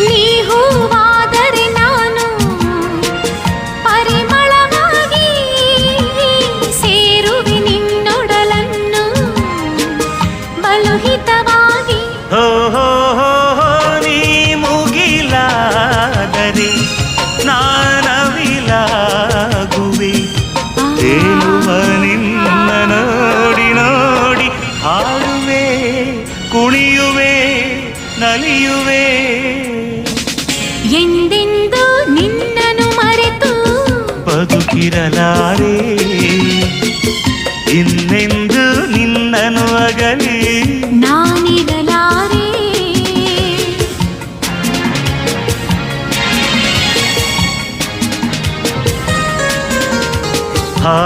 ನೀ ಹೂವಾದರೆ ನಾನು ಪರಿಮಳವಾಗಿ ಸೇರುವೆ ನಿನ್ನೊಡಲನ್ನು. ಬಲುಹಿತವಾಗಿ ನೀ ಮುಗಿಲಾದರೆ ನಾನವಿಲಾಗುವೆ. ತೇಲುವ ನಿನ್ನ ನೋಡಿ ನೋಡಿ, ಹಾಡುವೆ, ಕುಣಿಯುವೆ, ನಲಿಯುವೆ. ಇರಲಾರೆ ಇನ್ನೆಂದು ನಿನ್ನನು ಅಗಲಿ ನಾನಿರಲಾರೆ ಹಾ